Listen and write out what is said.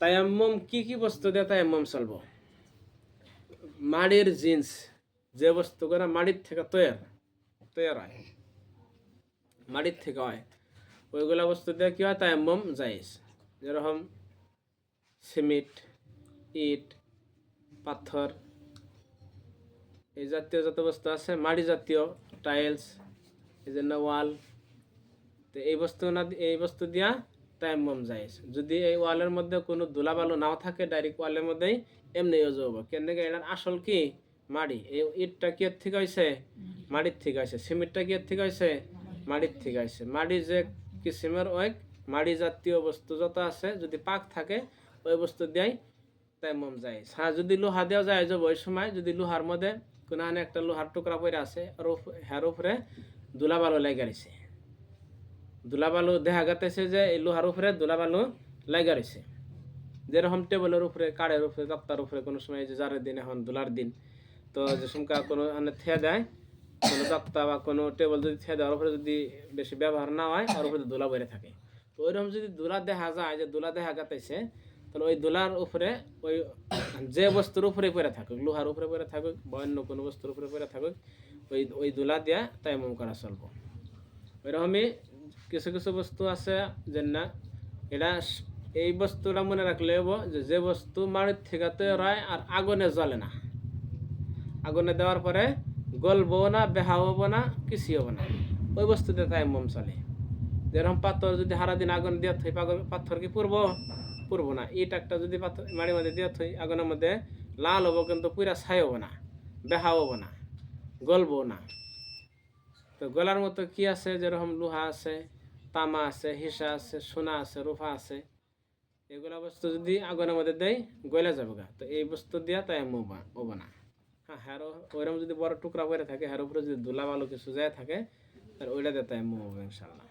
তায়াম্মম কি কি বস্তু দিয়ে তায়াম্মম চলবো। মাড়ির জিন্স, যে বস্তুগুলো মাড়ির থেকে তৈর তৈর হয়। মাড়ির থেকে হয়। ওইগুলা বস্তু দিয়ে কি হয় তায়াম্মম যাইস যেরকম সিমেন্ট, ইট, পাথর, এই জাতীয় যত বস্তু আছে, মাড়ি জাতীয়, টাইলস, এই জন্য ওয়াল তো এই বস্তু না, এই বস্তু দিয়া তায়াম্মম যাইস যদি এই ওয়ালের মধ্যে কোনো ধুলাবালু নাও থাকে ডাইরেক্ট ওয়ালের মধ্যেই এমনি ইউজ হব। কেন এটার আসল কি? মাড়ি। এই ইটটা কি থেকে হয়েছে মাটির থেকে হয়েছে সিমেন্টটা কি থেকে হয়েছে মাটির থেকে হয়েছে মাটি যে কিসিমের ওই মাড়ি জাতীয় বস্তু যত আছে, যদি পাক থাকে, ওই বস্তু দিয়াই তাইমম যায় হ্যাঁ যদি লোহা দেওয়া যায় যে ওই সময় যদি লোহার মধ্যে কোনো একটা লোহার টুকরা পরে আছে আর হ্যার উপরে ধুলাবালু লেগে রয়েছে ধুলাবালু দেখা গেতেছে যে, এই লোহার উপরে ধুলাবালু লেগে রয়েছে যেরকম টেবলের উপরে, কাঠের উপরে, তক্তার উপরে কোনো সময় যে জারের দিন এখন ধুলার দিন, তো যে সমকা কোনো মানে থে দেয়, কোনো তক্তা বা কোনো টেবল যদি থে দেওয়ার উপরে যদি বেশি ব্যবহার না হয়, ওর উপরে ধুলা বেড়ে থাকে। তো ওইরকম যদি ধুলা দেখা যায়, যে ধুলা দেখা গেতেছে, তাহলে ওই ধুলার উপরে ওই যে বস্তুর উপরে পড়ে থাকুক, লোহার উপরে পড়ে থাকুক, বা অন্য কোনো বস্তুর উপরে পড়ে থাকুক, ওই ওই ধুলা দিয়া তাইমম করা চলবো। ওইরকমই কিছু কিছু বস্তু আছে যে না এটা এই বস্তুটা মনে রাখলে হব যে যে বস্তু মাটির থেকে তৈরি হয় আর আগুনে জ্বলে না। আগুনে দেওয়ার পরে গলবো না বেহা হব না, কিছুই হব না। ওই বস্তুতে তাই মম চলে। যেরকম পাথর যদি হারা দিন আগুন দিয়ে থই পাথর কি পুরবো? পুরবো না। ইট একটা যদি পাথর মাড়ির মধ্যে দিয়ে থই, আগুনের মধ্যে লাল হব কিন্তু পুরা ছাই হব না বেহা হব না, গলবো না। তো গলার মতো কি আছে? যেরকম লোহা আছে, তামা আছে, হিসা আছে, সোনা আছে রূপা আছে, এগুলা বস্তু যদি আগুনের মধ্যে দেয় গলে যাবে গা। তো এই বস্তু দিয়া তাই ওবা না। হ্যাঁ হ্যারো ওইরকম যদি বড় টুকরা করে থাকে হ্যারো উপরে যদি ধুলা বালু কিছু যায় থাকে, তাহলে ওইটা দিয়ে তাই মোবাইল ইনশাল্লাহ